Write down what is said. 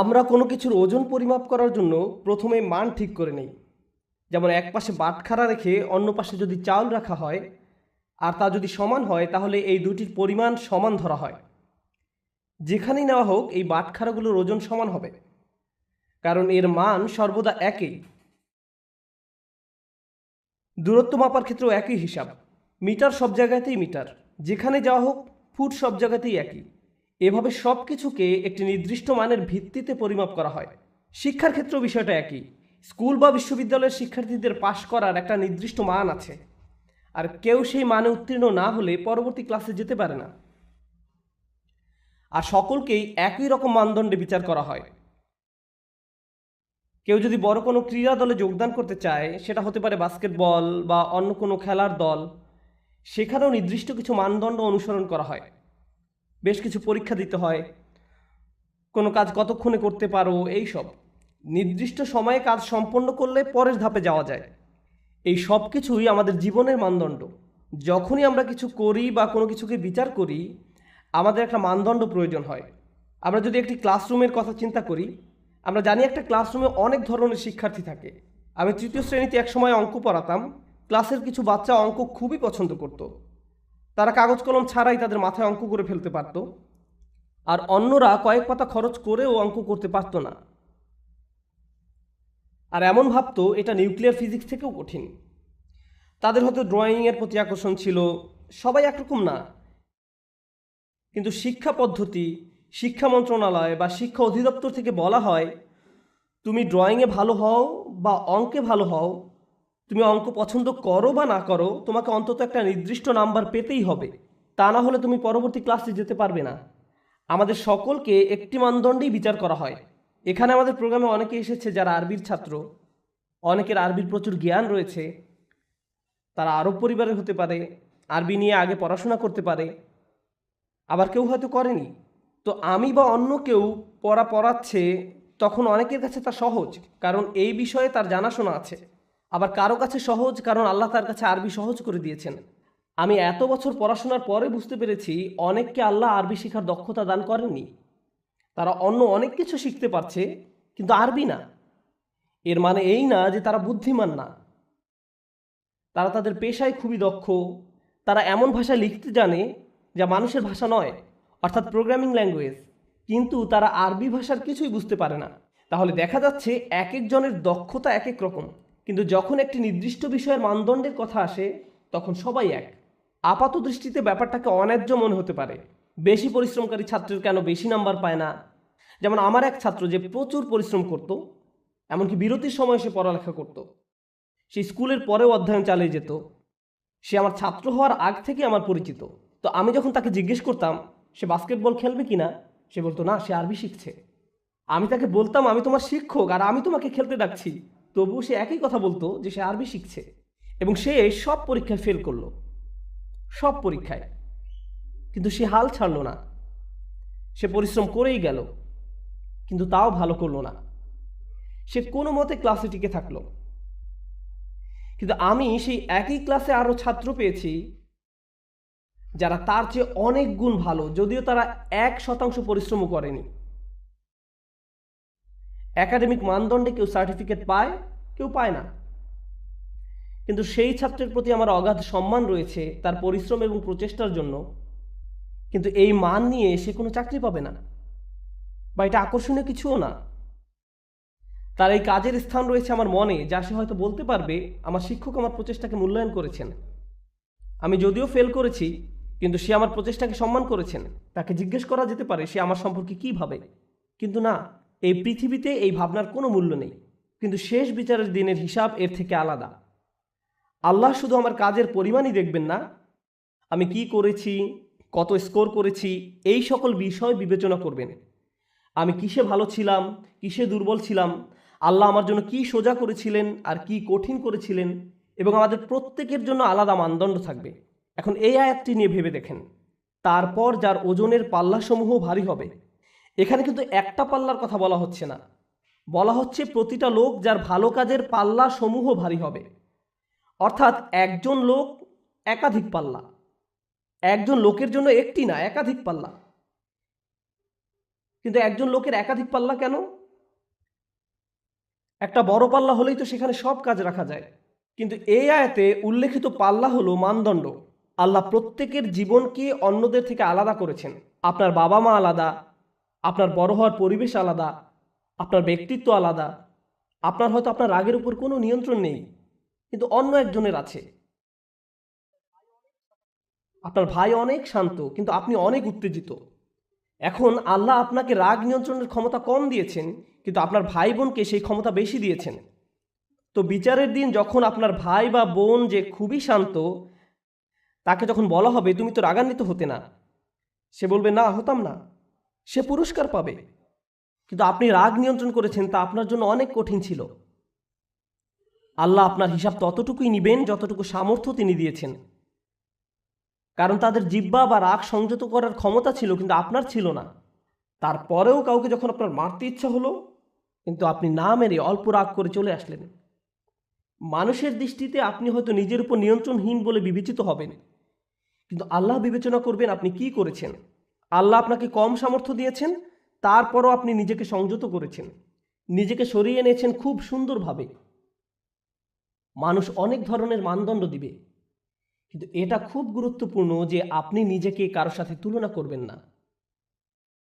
আমরা কোনো কিছুর ওজন পরিমাপ করার জন্য প্রথমে মান ঠিক করে নেই। যেমন এক পাশে বাটখারা রেখে অন্য পাশে যদি চাউল রাখা হয় আর তা যদি সমান হয়, তাহলে এই দুটির পরিমাণ সমান ধরা হয়। যেখানেই নেওয়া হোক, এই বাটখারাগুলোর ওজন সমান হবে। কারণ এর মান সর্বদা একই। দূরত্ব মাপার ক্ষেত্রেও একই হিসাব। মিটার সব জায়গাতেই মিটার। যেখানে যাওয়া হোক, ফুট সব জায়গাতেই একই। এভাবে সব কিছুকে একটি নির্দিষ্ট মানের ভিত্তিতে পরিমাপ করা হয়। শিক্ষার ক্ষেত্রেও বিষয়টা একই। স্কুল বা বিশ্ববিদ্যালয়ের শিক্ষার্থীদের পাশ করার একটা নির্দিষ্ট মান আছে। আর কেউ সেই মানে উত্তীর্ণ না হলে পরবর্তী ক্লাসে যেতে পারে না। আর সকলকেই একই রকম মানদণ্ডে বিচার করা হয়। কেউ যদি বড় কোনো ক্রীড়া দলে যোগদান করতে চায়, সেটা হতে পারে বাস্কেটবল বা অন্য কোনো খেলার দল, সেখানেও নির্দিষ্ট কিছু মানদণ্ড অনুসরণ করা হয়। বেশ কিছু পরীক্ষা দিতে হয়। কোনো কাজ কতক্ষণে করতে পারো, এই সব। নির্দিষ্ট সময়ে কাজ সম্পন্ন করলে পরের ধাপে যাওয়া যায়। এই সব কিছুই আমাদের জীবনের মানদণ্ড। যখনই আমরা কিছু করি বা কোনো কিছুকে বিচার করি, আমাদের একটা মানদণ্ড প্রয়োজন হয়। আমরা যদি একটি ক্লাসরুমের কথা চিন্তা করি, আমরা জানি একটা ক্লাসরুমে অনেক ধরনের শিক্ষার্থী থাকে। আমি তৃতীয় শ্রেণীতে একসময় অঙ্ক পড়াতাম। ক্লাসের কিছু বাচ্চা অঙ্ক খুবই পছন্দ করত। তারা কাগজ কলম ছাড়াই তাদের মাথায় অঙ্ক করে ফেলতে পারত। আর অন্যরা কয়েক পাতা খরচ করেও অঙ্ক করতে পারতো না। আর এমন ভাবতো, এটা নিউক্লিয়ার ফিজিক্স থেকেও কঠিন। তাদের হয়তো ড্রয়িংয়ের প্রতি আকর্ষণ ছিল, সবাই একরকম না। কিন্তু শিক্ষা পদ্ধতি, শিক্ষা মন্ত্রণালয় বা শিক্ষা অধিদপ্তর থেকে বলা হয়, তুমি ড্রয়িংয়ে ভালো হও বা অঙ্কে ভালো হও তুমি অঙ্ক পছন্দ করো বা না করো, তোমাকে অন্তত একটা নির্দিষ্ট নাম্বার পেতেই হবে। তা না হলে তুমি পরবর্তী ক্লাসে যেতে পারবে না। আমাদের সকলকে একটি মানদণ্ডেই বিচার করা হয়। এখানে আমাদের প্রোগ্রামে অনেকে এসেছে যারা আরবির ছাত্র। অনেকের আরবির প্রচুর জ্ঞান রয়েছে। তারা আরব পরিবারের হতে পারে, আরবি নিয়ে আগে পড়াশোনা করতে পারে। আবার কেউ হয়তো করেনি। তো আমি বা অন্য কেউ পড়া পড়াচ্ছে, তখন অনেকের কাছে তা সহজ, কারণ এই বিষয়ে তার জানাশোনা আছে। আবার কারও কাছে সহজ, কারণ আল্লাহ তার কাছে আরবি সহজ করে দিয়েছেন। আমি এত বছর পড়াশোনার পরে বুঝতে পেরেছি, অনেককে আল্লাহ আরবি শেখার দক্ষতা দান করেননি। তারা অন্য অনেক কিছু শিখতে পারছে, কিন্তু আরবি না। এর মানে এই না যে তারা বুদ্ধিমান না। তারা তাদের পেশায় খুবই দক্ষ। তারা এমন ভাষা লিখতে জানে যা মানুষের ভাষা নয়, অর্থাৎ প্রোগ্রামিং ল্যাঙ্গুয়েজ কিন্তু তারা আরবি ভাষার কিছুই বুঝতে পারে না। তাহলে দেখা যাচ্ছে এক একজনের দক্ষতা এক এক রকম। কিন্তু যখন একটি নির্দিষ্ট বিষয়ের মানদণ্ডের কথা আসে, তখন সবাই এক। আপাত দৃষ্টিতে ব্যাপারটাকে অন্যায্য মনে হতে পারে। বেশি পরিশ্রমকারী ছাত্রের কেন বেশি নাম্বার পায় না? যেমন আমার এক ছাত্র যে প্রচুর পরিশ্রম করত, এমনকি বিরতির সময় সে পড়ালেখা করত। সে স্কুলের পরেও অধ্যয়ন চালিয়ে যেত। সে আমার ছাত্র হওয়ার আগ থেকে আমার পরিচিত। তো আমি যখন তাকে জিজ্ঞেস করতাম, সে বাস্কেটবল খেলবে কি না সে বলতো, না, সে আরবি শিখছে। আমি তাকে বলতাম, আমি তোমার শিক্ষক, আর আমি তোমাকে খেলতে ডাকছি। তবুও সে একই কথা বলতো যে সে আরবি শিখছে এবং সে সব পরীক্ষায় ফেল করল। সব পরীক্ষায়। কিন্তু সে হাল ছাড়লো না। সে পরিশ্রম করেই গেল, কিন্তু তাও ভালো করল না। সে কোনো মতে ক্লাসে টিকে থাকল। কিন্তু আমি সেই একই ক্লাসে আরও ছাত্র পেয়েছি, যারা তার চেয়ে অনেক গুণ ভালো, যদিও তারা এক শতাংশ পরিশ্রমও করেনি। একাডেমিক মানদণ্ডে কেউ সার্টিফিকেট পায়, কেউ পায় না। কিন্তু সেই ছাত্রের প্রতি আমার অগাধ সম্মান রয়েছে তার পরিশ্রম এবং প্রচেষ্টার জন্য। কিন্তু এই মান নিয়ে সে কোনো চাকরি পাবে না, বা এটা আকর্ষণীয় কিছুও না। তার এই কাজের স্থান রয়েছে আমার মনে, যা সে হয়তো বলতে পারবে, আমার শিক্ষক আমার প্রচেষ্টাকে মূল্যায়ন করেছেন। আমি যদিও ফেল করেছি, কিন্তু সে আমার প্রচেষ্টাকে সম্মান করেছেন। তাকে জিজ্ঞেস করা যেতে পারে, সে আমার সম্পর্কে কী ভাবে? কিন্তু না এই পৃথিবীতে এই ভাবনার কোনো মূল্য নেই। কিন্তু শেষ বিচারের দিনের হিসাব এর থেকে আলাদা। আল্লাহ শুধু আমার কাজের পরিমাণই দেখবেন না। আমি কি করেছি, কত স্কোর করেছি, এই সকল বিষয় বিবেচনা করবেন। আমি কিসে ভালো ছিলাম, কিসে দুর্বল ছিলাম, আল্লাহ আমার জন্য কি সোজা করেছিলেন আর কি কঠিন করেছিলেন এবং আমাদের প্রত্যেকের জন্য আলাদা মানদণ্ড থাকবে। এখন এই আয়াতটি নিয়ে ভেবে দেখেন। তারপর যার ওজনের পাল্লাসমূহ ভারী হবে। এখানে কিন্তু একটা পাল্লার কথা বলা হচ্ছে না। বলা হচ্ছে প্রতিটা লোক যার ভালো কাজের পাল্লা সমূহ ভারী হবে। অর্থাৎ একজন লোক একাধিক পাল্লা। একজন লোকের জন্য একটি না, একাধিক পাল্লা। কিন্তু একজন লোকের একাধিক পাল্লা কেন? একটা বড় পাল্লা হলেই তো সেখানে সব কাজ রাখা যায়। কিন্তু এই আয়াতে উল্লেখিত পাল্লা হলো মানদণ্ড। আল্লাহ প্রত্যেকের জীবনকে অন্যদের থেকে আলাদা করেছেন। আপনার বাবা মা আলাদা আপনার বড় হওয়ার পরিবেশ আলাদা, আপনার ব্যক্তিত্ব আলাদা, আপনার হয়তো আপনার রাগের উপর কোনো নিয়ন্ত্রণ নেই, কিন্তু অন্য একজনের আছে। আপনার ভাই অনেক শান্ত, কিন্তু আপনি অনেক উত্তেজিত। এখন আল্লাহ আপনাকে রাগ নিয়ন্ত্রণের ক্ষমতা কম দিয়েছেন, কিন্তু আপনার ভাই বোনকে সেই ক্ষমতা বেশি দিয়েছেন। তো বিচারের দিন যখন আপনার ভাই বা বোন যে খুবই শান্ত, তাকে যখন বলা হবে, তুমি তো রাগান্বিত হতে না, সে বলবে, না, হতাম না। সে পুরস্কার পাবে। কিন্তু আপনি রাগ নিয়ন্ত্রণ করেছেন, তা আপনার জন্য অনেক কঠিন ছিল। আল্লাহ আপনার হিসাব ততটুকুই নিবেন যতটুকু সামর্থ্য তিনি দিয়েছেন। কারণ তাদের জিব্বা বা রাগ সংযত করার ক্ষমতা ছিল, কিন্তু আপনার ছিল না। তারপরেও কাউকে যখন আপনার মারতে ইচ্ছা হলো, কিন্তু আপনি না মেরে অল্প রাগ করে চলে আসলেন। মানুষের দৃষ্টিতে আপনি হয়তো নিজের উপর নিয়ন্ত্রণহীন বলে বিবেচিত হবেন। কিন্তু আল্লাহ বিবেচনা করবেন আপনি কি করেছেন। আল্লাহ আপনাকে কম সামর্থ্য দিয়েছেন, তারপরও আপনি নিজেকে সংযত করেছেন। নিজেকে সরিয়ে এনেছেন খুব সুন্দরভাবে। মানুষ অনেক ধরনের মানদণ্ড দিবে। কিন্তু এটা খুব গুরুত্বপূর্ণ যে আপনি নিজেকে কারোর সাথে তুলনা করবেন না।